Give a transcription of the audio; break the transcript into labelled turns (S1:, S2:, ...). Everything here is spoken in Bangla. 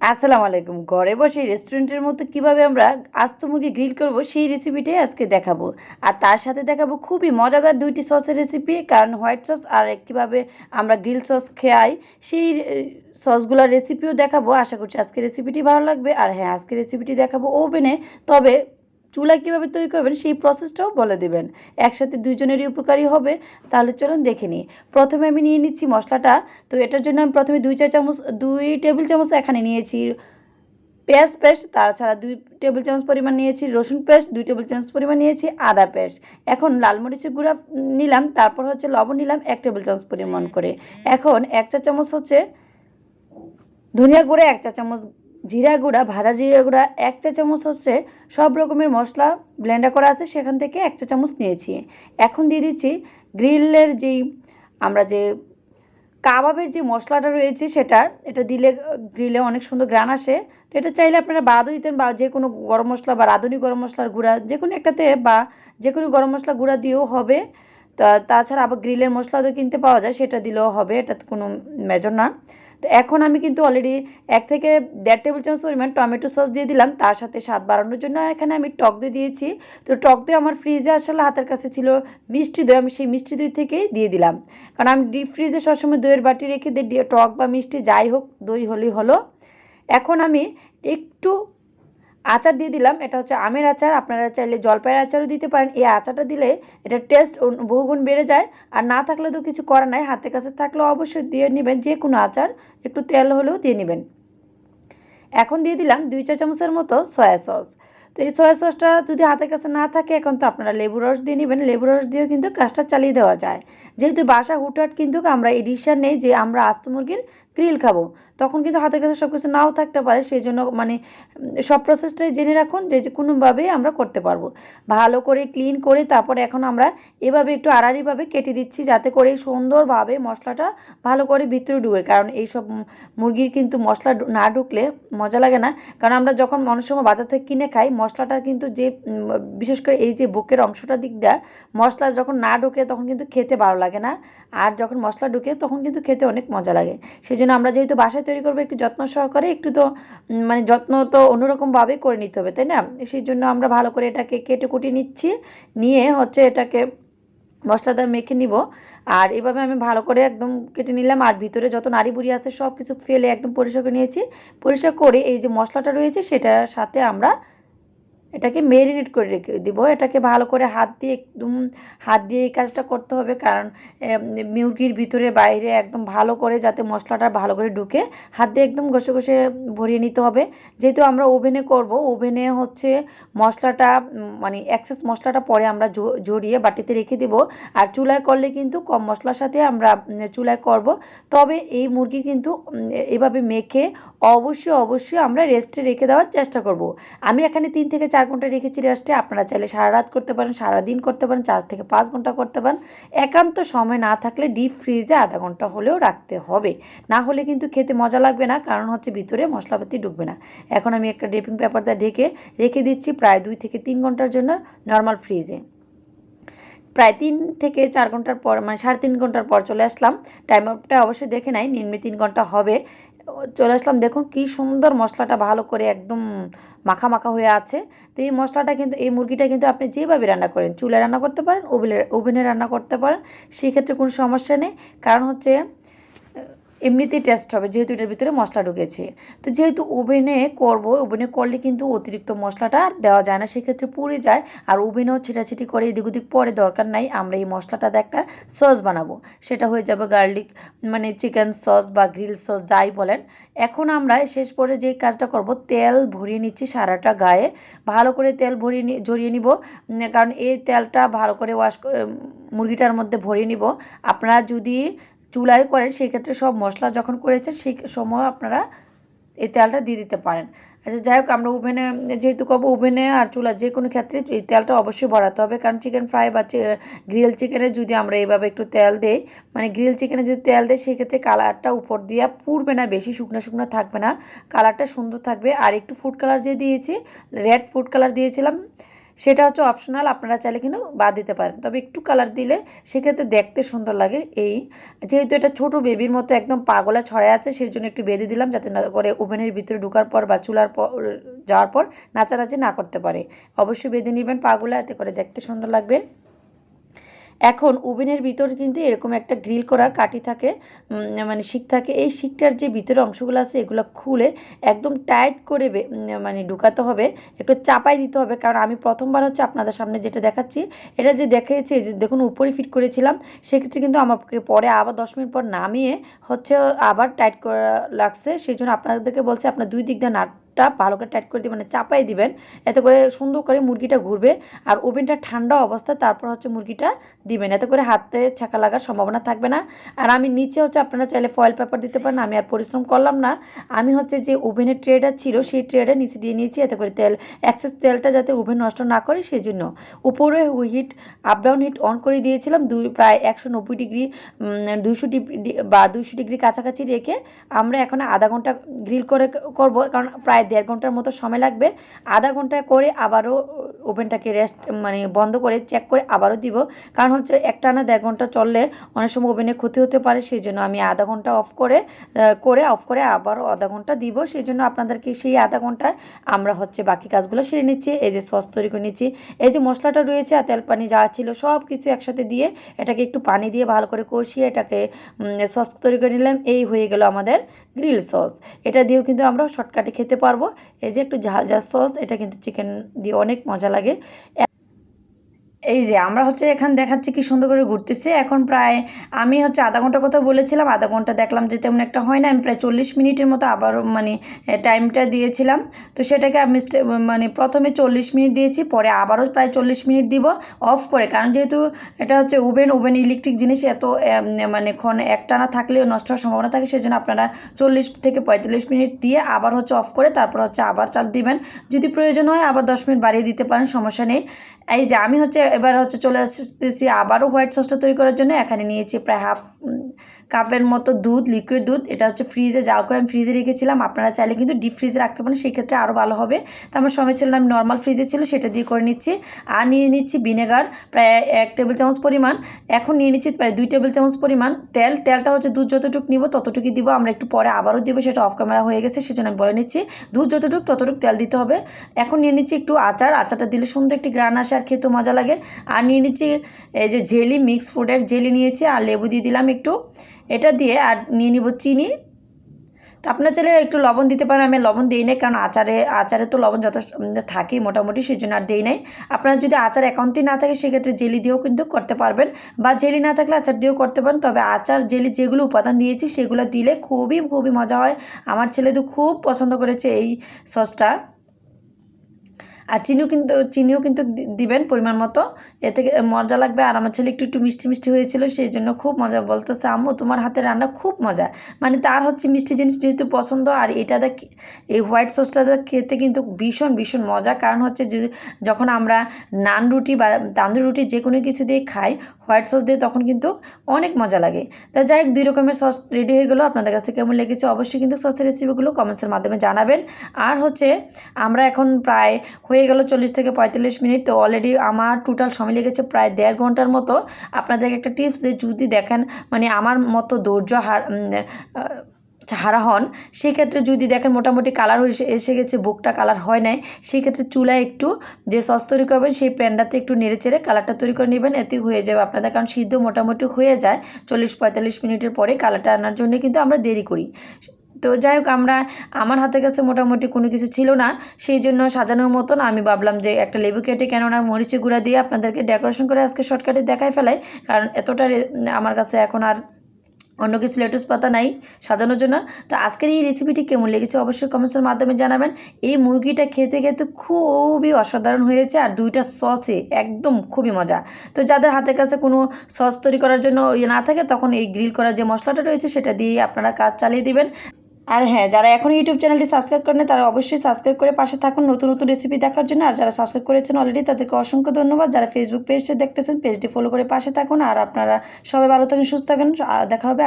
S1: আসসালামু আলাইকুম। ঘরে বসে রেস্টুরেন্টের মতো কীভাবে আমরা আস্ত মুরগি গ্রিল করব সেই রেসিপিটাই আজকে দেখাবো। আর তার সাথে দেখাবো খুবই মজাদার দুইটি সসের রেসিপি কারণ হোয়াইট সস আর কীভাবে আমরা গ্রিল সস খেয়াই, সেই সসগুলোর রেসিপিও দেখাবো। আশা করছি আজকে রেসিপিটি ভালো লাগবে। আর হ্যাঁ আজকে রেসিপিটি দেখাবো ওভেনে তবে চুলা কীভাবে তৈরি করবেন, সেই প্রসেসটাও বলে দেবেন। একসাথে দুইজনেরই উপকারী হবে। তাহলে চলুন দেখে নিই। প্রথমে আমি নিয়ে নিচ্ছি মশলাটা। তো এটার জন্য আমি প্রথমে দুই চা চামচ, দুই টেবিল চামচ এখানে নিয়েছি পেঁয়াজ পেস্ট, তাছাড়া দুই টেবিল চামচ পরিমাণ নিয়েছি রসুন পেস্ট, দুই টেবিল চামচ পরিমাণ নিয়েছি আদা পেস্ট। এখন লাল মরিচের গুঁড়া নিলাম, তারপর হচ্ছে লবণ নিলাম এক টেবিল চামচ পরিমাণ করে। এখন এক চা চামচ হচ্ছে ধনিয়া গুঁড়া, এক চা চামচ জিরা গুঁড়া, ভাজা জিরা গুঁড়া, এক চা চামচ হচ্ছে সব রকমের মশলা ব্লেন্ডার করা আছে, সেখান থেকে এক চা চামচ নিয়েছি। এখন দিয়ে দিচ্ছি গ্রিলের যেই আমরা যে কাবাবের যে মশলাটা রয়েছে সেটা, এটা দিলে গ্রিলে অনেক সুন্দর গ্রান আসে। তো এটা চাইলে আপনারা বাদও দিতেন বা যে কোনো গরম মশলা বা রাঁধুনি গরম মশলার গুঁড়া যে কোনো একটাতে বা যে কোনো গরম মশলা গুঁড়া দিয়েও হবে। তাছাড়া আবার গ্রিলের মশলা তো কিনতে পাওয়া যায়, সেটা দিলেও হবে এটা কোনো মেজর না। তো এখন আমি কিন্তু অলরেডি এক থেকে দেড় টেবিল চামচ পরিমাণ টমেটো সস দিয়ে দিলাম, তার সাথে স্বাদ বাড়ানোর জন্য এখানে আমি টক দই দিয়েছি। তো টক দই আমার ফ্রিজে আসলে হাতের কাছে ছিল, মিষ্টি দই, আমি সেই মিষ্টি দই থেকেই দিয়ে দিলাম। কারণ আমি ডিপ ফ্রিজে সবসময় দইয়ের বাটি রেখে দিই টক বা মিষ্টি যাই হোক, দই হলেই হলো। এখন আমি একটু আচার দিয়ে দিলাম, এটা হচ্ছে আমের আচার, আপনারা চাইলে জলপাইয়ের আচারও দিতে পারেন। এই আচারটা দিলে এটা টেস্ট বহুগুণ বেড়ে যায়, আর না থাকলে তো কিছু করার নাই, হাতের কাছে থাকলেও অবশ্যই দিয়ে নেবেন যে কোনো আচার, একটু তেল হলেও দিয়ে নেবেন। এখন দিয়ে দিলাম দুই চা চামচের মতো সয়া সস। তো এই সয়া সসটা যদি হাতের কাছে না থাকে, এখন তো আপনারা লেবু রস দিয়ে নেবেন, লেবু রস দিয়েও কিন্তু কাজটা চালিয়ে দেওয়া যায়। যেহেতু বাসা হুটহাট কিন্তু আমরা এডিশন নেই যে আমরা আস্ত মুরগির গ্রিল খাব। তখন কিন্তু হাতের কাছে সব কিছু নাও থাকতে পারে সেই জন্য মানে সব প্রসেসটাই জেনে রাখুন যে কোনোভাবেই আমরা করতে পারব। ভালো করে ক্লিন করে তারপর এখন আমরা এভাবে একটু আড়াআড়িভাবে কেটে দিচ্ছি যাতে করে সুন্দরভাবে মশলাটা ভালো করে ভিতরে ঢুকে। কারণ এইসব মুরগির কিন্তু মশলা না ঢুকলে মজা লাগে না। কারণ আমরা যখন মানুষ সময় বাজার থেকে কিনে খাই, মশলাটা কিন্তু যে বিশেষ করে এই যে বুকের অংশটা দিক দেয়, মশলা যখন না ঢুকে তখন কিন্তু খেতে ভালো লাগে না। আর যখন মশলা ঢুকে তখন কিন্তু খেতে অনেক মজা লাগে। সেই জন্য আমরা যেহেতু বাসায় তৈরি করব, একটু যত্ন সহকারে, একটু তো মানে যত্ন তো অন্যরকমভাবে করে নিতে হবে, তাই না? সেই জন্য আমরা ভালো করে এটাকে কেটে কুটে নিচ্ছি, নিয়ে হচ্ছে এটাকে মশলাটা মেখে নিব। আর এভাবে আমি ভালো করে একদম কেটে নিলাম। আর ভিতরে যত নাড়ি বুড়ি আছে সব কিছু ফেলে একদম পরিষ্কার করে নিয়েছি। পরিষ্কার করে এই যে মশলাটা রয়েছে, সেটার সাথে আমরা এটাকে মেরিনেট করে রেখে দিব। এটাকে ভালো করে হাত দিয়ে একদম হাত দিয়ে এই কাজটা করতে হবে কারণ মুরগির ভিতরে বাইরে একদম ভালো করে যাতে মশলাটা ভালো করে ঢুকে হাত দিয়ে একদম ঘষে ঘষে ভরিয়ে নিতে হবে। যেহেতু আমরা ওভেনে করব, ওভেনে হচ্ছে মশলাটা মানে এক্সেস মশলাটা পরে আমরা ঝরিয়ে বাটিতে রেখে দিব। আর চুলায় করলে কিন্তু কম মশলার সাথে আমরা চুলায় করব। তবে এই মুরগি কিন্তু এভাবে মেখে অবশ্যই অবশ্যই আমরা রেস্টে রেখে দেওয়ার চেষ্টা করব। আমি এখানে তিন থেকে চার ঘণ্টা রেখেছি রেস্টে আপনারা চাইলে সারা রাত করতে পারেন, সারা দিন করতে পারেন, চার থেকে পাঁচ ঘণ্টা করতে পারেন। একান্ত সময় না থাকলে ডিপ ফ্রিজে আধা ঘণ্টা হলেও রাখতে হবে। না হলে কিন্তু খেতে মজা লাগবে না, কারণ হচ্ছে ভিতরে মশলাপাতি ঢুকবে না। এখন আমি একটা ড্রেপিং পেপার দিয়ে ঢেকে রেখে দিচ্ছি প্রায় দুই থেকে তিন ঘণ্টার জন্য নর্মাল ফ্রিজে প্রায় তিন থেকে চার ঘণ্টার পর মানে সাড়ে তিন ঘণ্টার পর চলে আসলাম। টাইমটা অবশ্যই দেখে নাই, নিম্নে তিন ঘণ্টা হবে। চলে আসলাম। দেখুন কি সুন্দর মশলাটা ভালো করে একদম মাখা মাখা হয়ে আছে। তো এই মশলাটা কিন্তু, এই মুরগিটা কিন্তু আপনি যেভাবে রান্না করেন চুলে রান্না করতে পারেন, ওভেনে ওভেনে রান্না করতে পারেন সেক্ষেত্রে কোনো সমস্যা নেই। কারণ হচ্ছে এমনিতেই টেস্ট হবে, যেহেতু এটার ভিতরে মশলা ঢুকেছে। তো যেহেতু ওভেনে করব, ওভেনে করলে কিন্তু অতিরিক্ত মশলাটা আর দেওয়া যায় না, সেক্ষেত্রে পুড়ে যায়। আর ওভেনেও ছিটাছিটি করে এদিক ওদিক পরে দরকার নাই, আমরা এই মশলাটা একটা সস বানাবো। সেটা হয়ে যাবে গার্লিক মানে চিকেন সস বা গ্রিল সস যাই বলেন। এখন আমরা শেষ পরে যে কাজটা করব, তেল ভরিয়ে নিচ্ছি সারাটা গায়ে। ভালো করে তেল ভরিয়ে জড়িয়ে নিব। কারণ এই তেলটা ভালো করে ওয়াশ মুরগিটার মধ্যে ভরিয়ে নিব। আপনারা যদি চুলায় করেন, সেই ক্ষেত্রে সব মশলা যখন করেছেন, সেই সময় আপনারা এই তেলটা দিয়ে দিতে পারেন। আচ্ছা যাই হোক, আমরা ওভেনে, যেহেতু কব ওভেনে আর চুলা যে কোনো ক্ষেত্রে এই তেলটা অবশ্যই ভরাতে হবে। কারণ চিকেন ফ্রাই বা গ্রিল চিকেনে যদি আমরা এইভাবে একটু তেল দেই মানে গ্রিল চিকেনে যদি তেল দেয় সেক্ষেত্রে কালারটা উপর দিয়ে পুড়বে না, বেশি শুকনো শুকনো থাকবে না। কালারটা সুন্দর থাকবে। আর একটু ফুড কালার যে দিয়েছি রেড ফুড কালার দিয়েছিলাম সেটা হচ্ছে অপশনাল আপনারা চাইলে কিন্তু বাদ দিতে পারেন। তবে একটু কালার দিলে সেক্ষেত্রে দেখতে সুন্দর লাগে এই। যেহেতু এটা ছোট বেবির মতো একদম পাগলা ছড়ায় আছে সেই জন্য একটু বেঁধে দিলাম যাতে না করে ওভেনের ভিতরে ঢুকার পর বা চুলার পর, যাওয়ার পর নাচানাচি না করতে পারে। অবশ্যই বেঁধে নেবেন পাগুলা, এতে করে দেখতে সুন্দর লাগবে। এখন ওভেনের ভিতর কিন্তু এরকম একটা গ্রিল করার কাঠি থাকে মানে শিক থাকে। এই শিকটার যে ভিতরে অংশগুলো আছে, এগুলো খুলে একদম টাইট করে মানে ঢুকাতে হবে, একটু চাপাই দিতে হবে। কারণ আমি প্রথমবার হচ্ছে আপনাদের সামনে যেটা দেখাচ্ছি, এটা যে দেখেছি যে দেখুন উপরে ফিট করেছিলাম, সেক্ষেত্রে কিন্তু আমাকে পরে আবার দশ মিনিট পর নামিয়ে হচ্ছে আবার টাইট করা লাগছে। সেই জন্য আপনাদেরকে বলছি, আপনার দুই দিক দিয়ে নাট মুখটা ভালো করে টাইট করে দিবেন মানে চাপাই দিবেন। এতে করে সুন্দর করে মুরগিটা ঘুরবে আর ওভেনটা ঠান্ডা অবস্থায় তারপর হচ্ছে মুরগিটা দিবেন। এতে করে হাতে ছাকা লাগার সম্ভাবনা থাকবে না। আর আমি নিচে হচ্ছে আপনারা চাইলে ফয়েল পেপার দিতে পারেন, আমি আর পরিশ্রম করলাম না। আমি হচ্ছে যে ওভেনের ট্রেটা ছিল, সেই ট্রেটা নিচে দিয়ে নিয়েছি। এতে করে তেল অ্যাক্সেস তেলটা যাতে ওভেন নষ্ট না করে সেই জন্য উপরে heat up down heat on করে দিয়েছিলাম। দুই, প্রায় একশো নব্বই ডিগ্রি দুইশো ডিগ্রি বা দুইশো ডিগ্রি কাছাকাছি রেখে আমরা এখন আধা ঘণ্টা গ্রিল করে করব। কারণ প্রায় দেড় ঘণ্টার মতো সময় লাগবে। আধা ঘণ্টা করে আবারও ওভেনটাকে রেস্ট মানে বন্ধ করে চেক করে আবারও দিব। কারণ হচ্ছে একটা না দেড় ঘণ্টা চললে অনেক সময় ওভেনে ক্ষতি হতে পারে, সেই জন্য আমি আধা ঘণ্টা অফ করে করে অফ করে আবারও আধা ঘণ্টা দিব। সেই জন্য আপনাদেরকে সেই আধা ঘন্টায় আমরা হচ্ছে বাকি কাজগুলো সেরে নিচ্ছি। এই যে সস তৈরি করে নিচ্ছি। এই যে মশলাটা রয়েছে আর তেল পানি যা ছিল সব কিছু একসাথে দিয়ে এটাকে একটু পানি দিয়ে ভালো করে কষিয়ে এটাকে সস তৈরি করে নিলাম। এই হয়ে গেল আমাদের গ্রিল সস এটা দিয়েও কিন্তু আমরা শর্টকাটে খেতে পারব। এই যে একটু ঝাল ঝাল সস এটা কিন্তু চিকেন দিয়ে অনেক মজা লাগে। এই যে, আমরা হচ্ছে এখানে দেখাচ্ছি কি সুন্দর করে ঘুরতেছে। এখন প্রায় আমি হচ্ছে আধা ঘণ্টার কথা বলেছিলাম, আধা ঘণ্টা দেখলাম যে তেমন একটা হয় না। আমি প্রায় চল্লিশ মিনিটের মতো আবার মানে টাইমটা দিয়েছিলাম। তো সেটাকে আমি মানে প্রথমে চল্লিশ মিনিট দিয়েছি, পরে আবারও প্রায় চল্লিশ মিনিট দিব অফ করে। কারণ যেহেতু এটা হচ্ছে ওভেন ওভেন ইলেকট্রিক জিনিস, এত মানে ক্ষণ একটানা থাকলেও নষ্ট হওয়ার সম্ভাবনা থাকে, সেজন্য আপনারা চল্লিশ থেকে পঁয়তাল্লিশ মিনিট দিয়ে আবার হচ্ছে অফ করে তারপর হচ্ছে আবার চাল দিবেন। যদি প্রয়োজন হয় আবার দশ মিনিট বাড়িয়ে দিতে পারেন, সমস্যা নেই। এই যে, আমি হচ্ছে এবার হচ্ছে চলে আসতেছি আবারও হোয়াইট সসটা তৈরি করার জন্য। এখানে নিয়েছি প্রায় হাফ কাপের মতো দুধ লিকুইড দুধ, এটা হচ্ছে ফ্রিজে জাল করে আমি ফ্রিজে রেখেছিলাম। আপনারা চাইলে কিন্তু ডিপ ফ্রিজে রাখতে পারেন সেই ক্ষেত্রে আরও ভালো হবে। তো আমার সময় ছিল আমি নর্মাল ফ্রিজে ছিল, সেটা দিয়ে করে নিচ্ছি। আর নিয়ে নিচ্ছি ভিনেগার প্রায় এক টেবিল চামচ পরিমাণ। এখন নিয়ে নিচ্ছি প্রায় দুই টেবিল চামচ পরিমাণ তেল। তেলটা হচ্ছে দুধ যতটুকু নিব, ততটুকুই দিব। আমরা একটু পরে আবারও দিব, সেটা অফ ক্যামেরা হয়ে গেছে, সেজন্য আমি বলে নিচ্ছি। দুধ যতটুকু, ততটুকু তেল দিতে হবে। এখন নিয়ে নিচ্ছি একটু আচার। আচারটা দিলে সুন্দর একটি গ্রান আসে আর খেতেও মজা লাগে। আর নিয়ে নিচ্ছি এই যে জেলি মিক্স ফ্রুটের জেলি নিয়েছি, আর লেবু দিয়ে দিলাম একটু। এটা দিয়ে আর নিয়ে নিব চিনি। তো আপনার চাইলে একটু লবণ দিতে পারেন, আমি লবণ দিই নাই, কারণ আচারে আচারে তো লবণ যত থাকে মোটামুটি সেই জন্য আর দিই নাই। আপনার যদি আচার অ্যাকাউন্টই না থাকে, সেক্ষেত্রে জেলি দিয়েও কিন্তু করতে পারবেন, বা জেলি না থাকলে আচার দিয়েও করতে পারেন, তবে আচার, জেলি যেগুলো উপাদান দিয়েছি, সেগুলো দিলে খুবই খুবই মজা হয়। আমার ছেলে তো খুব পছন্দ করেছে এই সসটা। আর চিনিও কিন্তু চিনিও কিন্তু দিবেন পরিমাণ মতো। এ থেকে মজা লাগবে। আর আমার ছেলে একটু একটু মিষ্টি মিষ্টি হয়েছিল, সেই জন্য খুব মজা। বলতেছে, আম্মু, তোমার হাতের রান্না খুব মজা। মানে তার হচ্ছে মিষ্টি জিনিস যেহেতু পছন্দ, আর এটা এই হোয়াইট সসটা খেতে কিন্তু ভীষণ ভীষণ মজা। কারণ হচ্ছে যে, যখন আমরা নান রুটি বা তান্দুর রুটি যে কোনো কিছু দিয়ে খাই হোয়াইট সস দিয়ে তখন কিন্তু অনেক মজা লাগে। তা যাই হোক, দুই রকমের সস রেডি হয়ে গেলো। আপনাদের কাছে কেমন লেগেছে অবশ্যই কিন্তু সসের রেসিপিগুলো কমেন্টসের মাধ্যমে জানাবেন। আর হচ্ছে, আমরা এখন প্রায় হয়ে গেল চল্লিশ থেকে পঁয়তাল্লিশ মিনিট। তো অলরেডি আমার টোটাল সময় লেগেছে প্রায় দেড় ঘণ্টার মতো। আপনাদেরকে একটা টিপস দিয়ে যদি দেখেন মানে আমার মতো ধৈর্য হার হারা হন, সেক্ষেত্রে যদি দেখেন মোটামুটি কালার এসে গেছে, বুকটা কালার হয় নাই, সেক্ষেত্রে চুলায় একটু যে সস তৈরি করবেন, সেই প্যানটাতে একটু নেড়ে চেড়ে কালারটা তৈরি করে নেবেন, এতে হয়ে যাবে আপনাদের, কারণ সিদ্ধ মোটামুটি হয়ে যায়, চল্লিশ পঁয়তাল্লিশ মিনিটের পরে কালারটা আনার জন্য কিন্তু আমরা দেরি করি। তো যাই হোক, আমরা, আমার হাতের কাছে মোটামুটি কোনো কিছু ছিল না, সেই জন্য সাজানোর মতন আমি ভাবলাম যে একটা লেবু কেটে, কেননা মরিচি গুঁড়া দিয়ে আপনাদেরকে ডেকোরেশন করে আজকে শর্টকাটে দেখাই ফেলাই, কারণ এতটা আমার কাছে এখন আর অন্য কিছু লেটুস পাতা নাই, সাজানোর জন্য। তো আজকের এই রেসিপিটি কেমন লেগেছে অবশ্যই কমেন্টসের মাধ্যমে জানাবেন। এই মুরগিটা খেতে খেতে খুবই অসাধারণ হয়েছে আর দুইটা সসে একদম খুবই মজা। তো যাদের হাতের কাছে কোনো সস তৈরি করার জন্য ইয়ে না থাকে, তখন এই গ্রিল করার যে মশলাটা রয়েছে, সেটা দিয়ে আপনারা কাজ চালিয়ে দিবেন। আর হ্যাঁ যারা এখন ইউটিউব চ্যানেলটি সাবস্ক্রাইব করেন তারা অবশ্যই সাবস্ক্রাইব করে পাশে থাকুন নতুন নতুন রেসিপি দেখার জন্য। আর যারা সাবস্ক্রাইব করেছেন অলরেডি তাদেরকে অসংখ্য ধন্যবাদ। যারা ফেসবুক পেজে দেখতেছেন পেজটি ফলো করে পাশে থাকুন। আর আপনারা সবাই ভালো থাকেন, সুস্থ থাকেন। দেখা হবে